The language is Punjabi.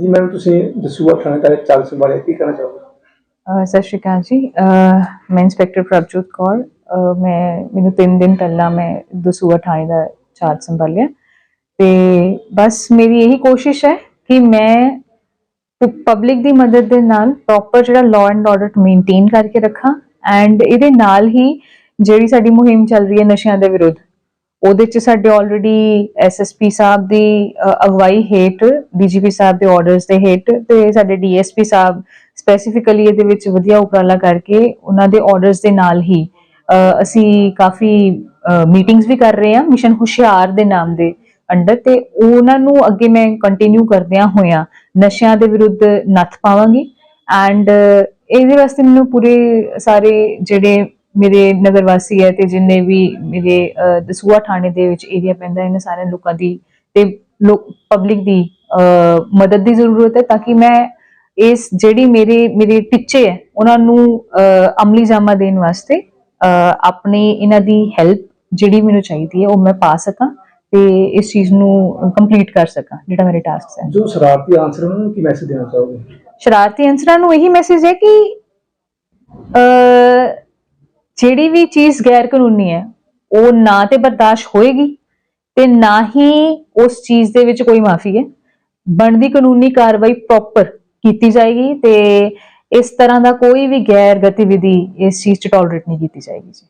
ਜੀ, ਮੈਮ, ਤੁਸੀਂ ਦਸੂਆ ਥਾਣੇ ਦਾ ਚਾਲ ਸੰਭਾਲਿਆ ਕੀ ਕਹਿਣਾ ਚਾਹੋਗੇ? ਅਹ, ਸਤਿ ਸ਼੍ਰੀ ਅਕਾਲ ਜੀ। ਅਹ, ਮੈਂ ਇੰਸਪੈਕਟਰ ਪ੍ਰਭਜੋਤ ਕੌਰ। ਅਹ, ਮੈਂ, ਮੈਨੂੰ 3 ਦਿਨ ਪਹਿਲਾਂ ਮੈਂ ਦਸੂਆ ਥਾਣੇ ਦਾ ਚਾਰਜ ਸੰਭਾਲਿਆ। ਤੇ ਬਸ ਮੇਰੀ ਇਹੀ ਕੋਸ਼ਿਸ਼ ਹੈ ਕਿ ਮੈਂ ਪਬਲਿਕ ਦੀ ਮਦਦ ਦੇ ਨਾਲ ਪ੍ਰੋਪਰ ਜਿਹੜਾ ਲਾਅ ਐਂਡ ਆਰਡਰ ਮੇਨਟੇਨ ਕਰਕੇ ਰੱਖਾਂ। ਐਂਡ ਇਹਦੇ ਨਾਲ ਹੀ ਜਿਹੜੀ ਸਾਡੀ ਮੁਹਿੰਮ ਚੱਲ ਰਹੀ ਹੈ ਨਸ਼ਿਆਂ ਦੇ ਵਿਰੁੱਧ। ਉਹਦੇ ਚ ਸਾਡੇ ਆਲਰੇਡੀ ਐਸਐਸਪੀ ਸਾਹਿਬ ਦੀ ਅਗਵਾਈ ਹੇਠ ਡੀਜੀਪੀ ਸਾਹਿਬ ਦੇ ਆਰਡਰਸ ਦੇ ਹੇਠ ਤੇ ਸਾਡੇ ਡੀਐਸਪੀ ਸਾਹਿਬ ਸਪੈਸੀਫਿਕਲੀ ਇਹਦੇ ਵਿੱਚ ਵਧੀਆ ਉਪਰਾਲਾ ਕਰਕੇ ਉਹਨਾਂ ਦੇ ਆਰਡਰਸ ਦੇ ਨਾਲ ਹੀ ਅਸੀਂ ਕਾਫੀ ਮੀਟਿੰਗਸ ਵੀ ਕਰ ਰਹੇ ਹਾਂ ਮਿਸ਼ਨ ਹੁਸ਼ਿਆਰ ਦੇ ਨਾਮ ਦੇ ਅੰਡਰ ਤੇ ਉਹਨਾਂ ਨੂੰ ਅੱਗੇ ਮੈਂ ਕੰਟੀਨਿਊ ਕਰਦਿਆਂ ਹੋਇਆਂ ਨਸ਼ਿਆਂ ਦੇ ਵਿਰੁੱਧ ਨੱਥ ਪਾਵਾਂਗੀ ਐਂਡ ਇਹਦੇ ਵਾਸਤੇ ਮੈਨੂੰ ਪੂਰੇ ਸਾਰੇ ਜਿਹੜੇ ਮੇਰੇ ਨਗਰ ਵਾਸੀ ਹੈ ਤੇ ਜਿੰਨੇ ਵੀ ਮੇਰੇ ਦਸੂਹਾ ਥਾਣੇ ਦੇ ਵਿੱਚ ਏਰੀਆ ਪੈਂਦਾ ਇਹਨਾਂ ਸਾਰਿਆਂ ਲੋਕਾਂ ਦੀ ਤੇ ਲੋਕ ਪਬਲਿਕ ਦੀ ਮਦਦ ਦੀ ਜ਼ਰੂਰਤ ਹੈ ਤਾਂ ਕਿ ਮੈਂ ਇਸ ਜਿਹੜੀ ਮੇਰੇ ਮੇਰੇ ਟੀਚੇ ਹੈ ਉਹਨਾਂ ਨੂੰ ਅਮਲੀ ਜਾਮਾ ਦੇਣ ਵਾਸਤੇ ਆਪਣੀ ਇਹਨਾਂ ਦੀ ਹੈਲਪ ਜਿਹੜੀ ਮੈਨੂੰ ਚਾਹੀਦੀ ਹੈ ਉਹ ਮੈਂ ਪਾ ਸਕਾਂ ਤੇ ਇਸ ਚੀਜ਼ ਨੂੰ ਕੰਪਲੀਟ ਕਰ ਸਕਾਂ ਜਿਹੜਾ ਮੇਰੇ ਟਾਸਕਸ ਹੈ। ਜੋ ਸ਼ਰਾਰਤੀ ਆਨਸਰ ਨੂੰ ਕੀ ਮੈਸੇਜ ਦੇਣਾ ਚਾਹੋਗੇ? ਸ਼ਰਾਰਤੀ ਅਨਸਰਾਂ ਨੂੰ ਇਹੀ ਮੈਸੇਜ ਹੈ ਕਿ ਅ ਜਿਹੜੀ ਵੀ ਚੀਜ਼ ਗੈਰ ਕਾਨੂੰਨੀ ਹੈ, ਉਹ ਨਾ ਤੇ ਬਰਦਾਸ਼ਤ ਹੋਏਗੀ ਤੇ ਨਾ ਹੀ ਉਸ ਚੀਜ਼ ਦੇ ਵਿੱਚ ਕੋਈ ਮਾਫੀ ਹੈ। ਬਣਦੀ ਕਾਨੂੰਨੀ ਕਾਰਵਾਈ ਪ੍ਰੋਪਰ ਕੀਤੀ ਜਾਏਗੀ ਤੇ ਇਸ ਤਰ੍ਹਾਂ ਦਾ ਕੋਈ ਵੀ ਗੈਰ ਗਤੀਵਿਧੀ ਇਸ ਚੀਜ਼ 'ਚ ਟੋਲਰੇਟ ਨਹੀਂ ਕੀਤੀ ਜਾਏਗੀ ਜੀ।